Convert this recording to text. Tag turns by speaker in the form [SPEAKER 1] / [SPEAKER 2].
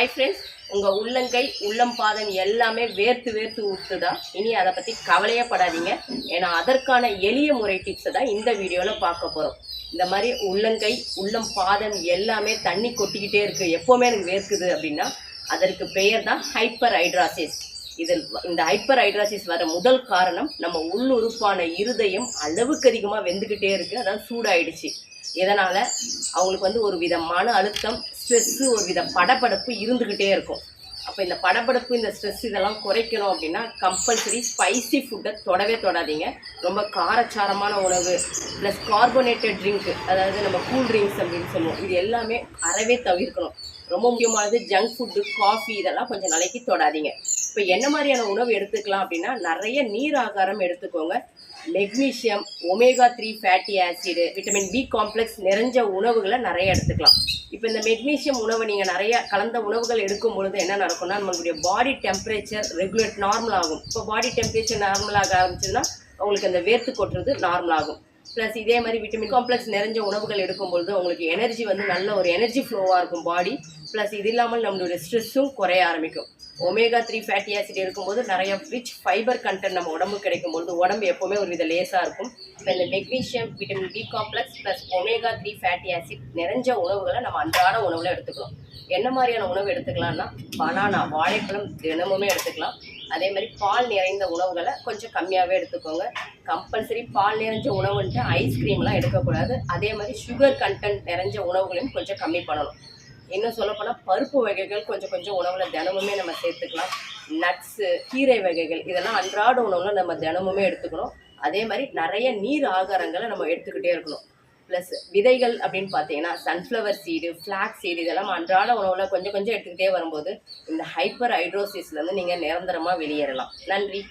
[SPEAKER 1] Hi friends உங்கள் உள்ளங்கை உள்ளம் பாதம் எல்லாமே வேர்த்து வேர்த்து ஊற்றுதா இனி அதை பற்றி கவலையே படாதீங்க. ஏன்னா அதற்கான எளிய முறை டிப்ஸை தான் இந்த வீடியோவில் பார்க்க போகிறோம் இந்த மாதிரி உள்ளங்கை உள்ளம் பாதம் எல்லாமே தண்ணி கொட்டிக்கிட்டே இருக்குது எப்போவுமே எனக்கு வேர்க்குது அப்படின்னா அதற்கு பெயர் தான் ஹைப்பர் ஹைட்ராசிஸ் இதில் இந்த ஹைப்பர் ஹைட்ராசிஸ் வர முதல் காரணம் நம்ம உள்ளுறுப்பான இருதயம் அளவுக்கு அதிகமாக வெந்துக்கிட்டே இருக்குது அதான் சூடாயிடுச்சு. இதனால் அவங்களுக்கு வந்து ஒரு வித மன அழுத்தம் ஸ்ட்ரெஸ்ஸு ஒரு வித படபடப்பு இருந்துக்கிட்டே இருக்கும். அப்போ இந்த படபடப்பு இந்த ஸ்ட்ரெஸ் இதெல்லாம் குறைக்கணும் அப்படின்னா கம்பல்சரி ஸ்பைசி ஃபுட்டை தொடவே தொடாதீங்க. ரொம்ப காரச்சாரமான உணவு ப்ளஸ் கார்பனேட்டட் ட்ரிங்க்கு அதாவது நம்ம கூல் ட்ரிங்க்ஸ் அப்படின்னு சொல்லுவோம். இது எல்லாமே அறவே தவிர்க்கணும். ரொம்ப முக்கியமானது ஜங்க் ஃபுட்டு காஃபி இதெல்லாம் கொஞ்சம் நாளைக்கு தொடாதீங்க. இப்போ என்ன மாதிரியான உணவு எடுத்துக்கலாம் அப்படின்னா நிறைய நீர் ஆகாரம் எடுத்துக்கோங்க. Magnesium omega three fatty acid vitamin B complex நிறைஞ்ச உணவுகளை நிறைய எடுத்துக்கலாம். இப்போ இந்த மெக்னீஷியம் உணவை நீங்கள் நிறைய கலந்த உணவுகள் எடுக்கும் பொழுது என்ன நடக்கும்னா நம்மளுடைய பாடி டெம்பரேச்சர் ரெகுலேட் நார்மல் ஆகும். இப்போ பாடி டெம்பரேச்சர் நார்மல் ஆக ஆரம்பிச்சதுன்னா உங்களுக்கு அந்த வேர்த்து கொட்டுறது நார்மல் ஆகும். ப்ளஸ் இதே மாதிரி விட்டமின் காம்ப்ளெக்ஸ் நிறைஞ்ச உணவுகள் எடுக்கும்பொழுது உங்களுக்கு எனர்ஜி வந்து நல்ல ஒரு எனர்ஜி ஃப்ளோவாக இருக்கும் பாடி ப்ளஸ் இது இல்லாமல் நம்மளுடைய ஸ்ட்ரெஸ்ஸும் குறைய ஆரம்பிக்கும். ஒமேகா த்ரீ ஃபேட்டி ஆசிட் இருக்கும்போது நிறைய ரிச் ஃபைபர் கண்டென்ட் நம்ம உடம்பு கிடைக்கும்போது உடம்பு எப்போவுமே ஒரு வித லேசாக இருக்கும். இப்போ இந்த magnesium vitamin B complex plus omega three fatty acid நிறைஞ்ச உணவுகளை நம்ம அன்றாட உணவில் எடுத்துக்கலாம். என்ன மாதிரியான உணவு எடுத்துக்கலாம்னா பனானா வாழைப்பழம் தினமுமே எடுத்துக்கலாம். அதே மாதிரி பால் நிறைந்த உணவுகளை கொஞ்சம் கம்மியாகவே எடுத்துக்கோங்க. கம்பல்சரி பால் நிறைஞ்ச உணவுன்ட்டு ஐஸ்கிரீம்லாம் எடுக்கக்கூடாது. அதே மாதிரி சுகர் கண்டென்ட் நிறைஞ்ச உணவுகளையும் கொஞ்சம் கம்மி பண்ணணும். இன்னும் சொல்லப்போனால் பருப்பு வகைகள் கொஞ்சம் கொஞ்சம் உணவில் தினமுமே நம்ம சேர்த்துக்கலாம். நட்ஸு கீரை வகைகள் இதெல்லாம் அன்றாட உணவில் நம்ம தினமுமே எடுத்துக்கணும். அதே மாதிரி நிறைய நீர் ஆகாரங்களை நம்ம எடுத்துக்கிட்டே இருக்கணும். ப்ளஸ் விதைகள் அப்படின்னு பார்த்தீங்கன்னா சன்ஃப்ளவர் சீடு ஃப்ளாக் சீடு இதெல்லாம் அன்றாட உணவில் கொஞ்சம் கொஞ்சம் எடுத்துக்கிட்டே வரும்போது இந்த ஹைப்பர் ஹைட்ரோசிஸ்லேருந்து நீங்கள் நிரந்தரமாக வெளியேறலாம். நன்றி.